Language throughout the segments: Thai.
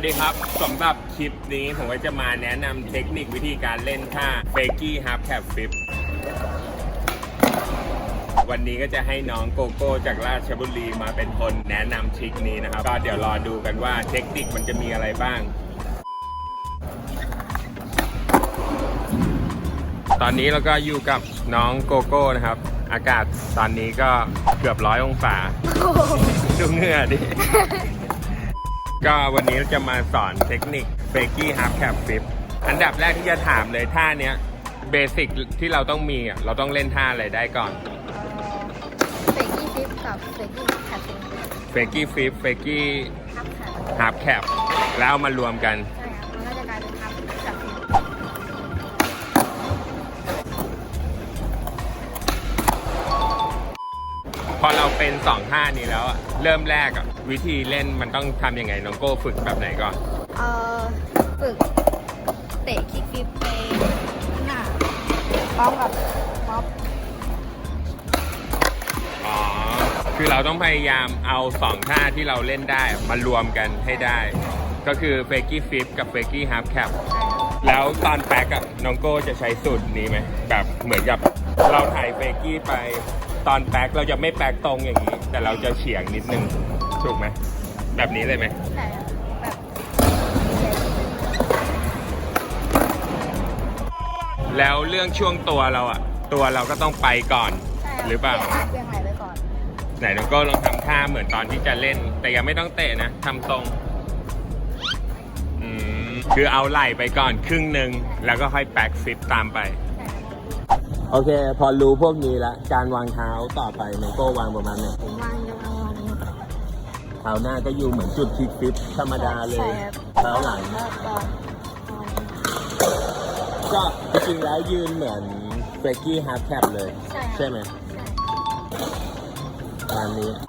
วัสดีครับสำหรับคลิปนี้ผมก็จะมาแนะนำเทคนิควิธีการเล่นท่า f a k y Half Cap Flip วันนี้ก็จะให้น้องโกโก้จากราชบุรีมาเป็นคนแนะนำทริคนี้นะครับ ก็เดี๋ยวรอดูกันว่าเทคนิคมันจะมีอะไรบ้าง ตอนนี้เราก็อยู่กับน้องโกโก้นะครับ อากาศตอนนี้ก็เกือบร้อยองศาดูเหงื่อดิ ก็วันนี้เราจะมาสอนเทคนิค f a k y Half Cap Flip อันดับแรกที่จะถามเลยท่าเนี้ยเบสิกที่เราต้องมีอะเราต้องเล่นท่าอะไรได้ก่อนเฟกกี้ฟิปกับเฟกกี้แคป f a k y Flip f a k y ทับแคป Half Cap แล้วเอามารวมกัน พอเราเป็นสองท่านี้แล้วอะเริ่มแรกอะวิธีเล่นมันต้องทำยังไงน้องโก้ฝึกแบบไหนก่อน เอ่อฝึกเตะคิกฟิปไปข้างหน้าพร้อมกับป๊อปอ๋อ คือเราต้องพยายามเอาสองท่าที่เราเล่นได้มารวมกันให้ได้ ก็คือ f a k y Flip กับ f a k y Half Cap ใช่ครับแล้วตอนแป๊กอะน้องโก้จะใช้สูตรนี้ไหมแบบเหมือนกับเราถ่ายเฟกกี้ไป ตอนแป๊กเราจะไม่แป๊กตรงอย่างนี้ แต่เราจะเฉียงนิดนึง ถูกไหม แบบนี้เลยไหมใช่ครับแบบแล้วเรื่องช่วงตัวเราอะตัวเราก็ต้องไปก่อน ใช่คบหรือเปล่าเบี่ยงไหลไปก่อน ไหนน้องโก้ลองทำท่าเหมือนตอนที่จะเล่น แต่ยังไม่ต้องเตะนะทำตรงอืมคือเอาไหล่ไปก่อนครึ่งหนึ่งแล้วก็ค่อยแป๊กฟิปตามไปใช่ครับ โอเค พอรู้พวกนี้แล้วการวางเท้าต่อไปน้องโก้วางประมาณไหนผมวางจะวางวางนี้เท้าหน้าก็อยู่เหมือนจุดคลิกฟิปธรรมดาเลยใช่ครับเท้าหลังแล้วก็วางก็จริงๆแล้วยืนเหมือนเฟกกี้ฮาร์ดแคปเลย ใช่ครับใช่ไหมใช่ตามนี้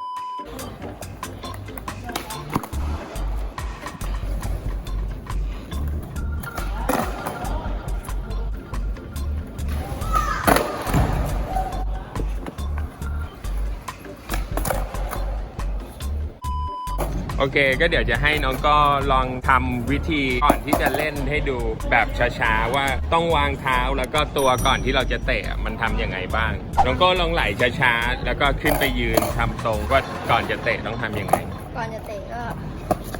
โอเค ก็เดี๋ยวจะให้น้องก็ลองทำวิธีก่อนที่จะเล่นให้ดูแบบช้าๆว่าต้องวางเท้าแล้วก็ตัวก่อนที่เราจะเตะมันทำยังไงบ้าง น้องก็ลองไหลช้าๆแล้วก็ขึ้นไปยืนทำทรงว่าก่อนจะเตะต้องทำยังไง ก่อนจะเตะก็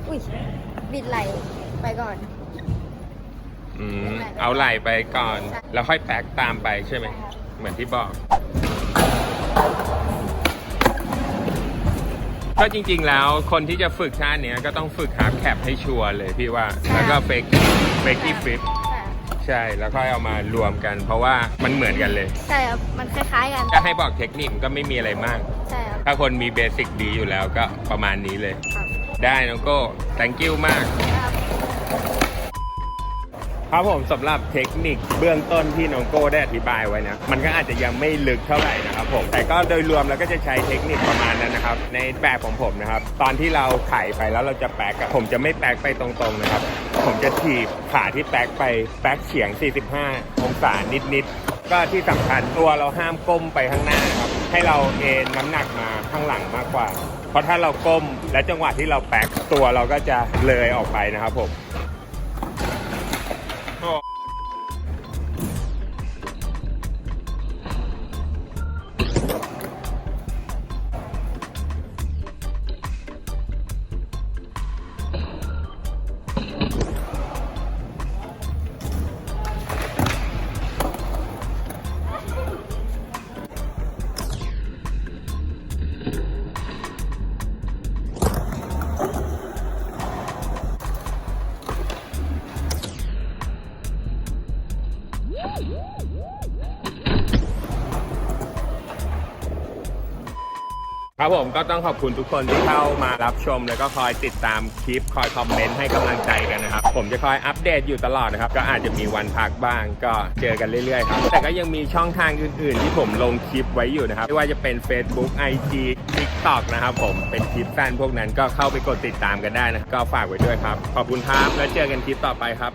อุ้ยบิดไหลไปก่อน อืมเอาไหลไปก่อนใช่แล้วค่อยแป๊กตามไปใช่ไหมใช่ครับเหมือนที่บอก ก็จริงๆแล้วคนที่จะฝึกท่าเนี้ยก็ต้องฝึกฮาร์ดแคปให้ชัวร์เลยพี่ว่า แล้วก็เฟกเฟกกี้ฟลิปใช่ครับใช่ แล้วค่อยเอามารวมกัน เพราะว่ามันเหมือนกันเลย ใช่ครับ มันคล้ายๆกัน จะให้บอกเทคนิคก็ไม่มีอะไรมาก ใช่ครับถ้าคนมีเบสิกดีอยู่แล้วก็ประมาณนี้เลย ครับได้น้องโก้ thank you มาก ครับ ครับผมสำหรับเทคนิคเบื้องต้นที่น้องโก้ได้อธิบายไว้นะ มันก็อาจจะยังไม่ลึกเท่าไหร่นะครับผม แต่ก็โดยรวมเราก็จะใช้เทคนิคประมาณนั้นนะครับ ในแบบของผมนะครับ ตอนที่เราไถ่ายไปแล้วเราจะแป๊กผมจะไม่แป๊กไปตรงๆนะครับ ผมจะถีบขาที่แป๊กไปแป๊กเฉียง 45 องศานิดๆ ก็ที่สำคัญตัวเราห้ามก้มไปข้างหน้าครับให้เราเอนน้ำหนักมาข้างหลังมากกว่า เพราะถ้าเราก้มและจังหวะที่เราแป๊กตัวเราก็จะเลยออกไปนะครับผม ครับผมก็ต้องขอบคุณทุกคนที่เข้ามารับชม แล้วก็คอยติดตามคลิป คอยคอมเมนต์ให้กำลังใจกันนะครับ ผมจะคอยอัปเดตอยู่ตลอดนะครับ ก็อาจจะมีวันพักบ้าง ก็เจอกันเรื่อยๆครับ แต่ก็ยังมีช่องทางอื่นๆ ที่ผมลงคลิปไว้อยู่นะครับ ไม่ว่าจะเป็น Facebook IG TikTok นะครับผมเป็นคลิปสั้นพวกนั้นก็เข้าไปกดติดตามกันได้นะก็ฝากไว้ด้วยครับ ขอบคุณครับแล้วเจอกันคลิปต่อไปครับ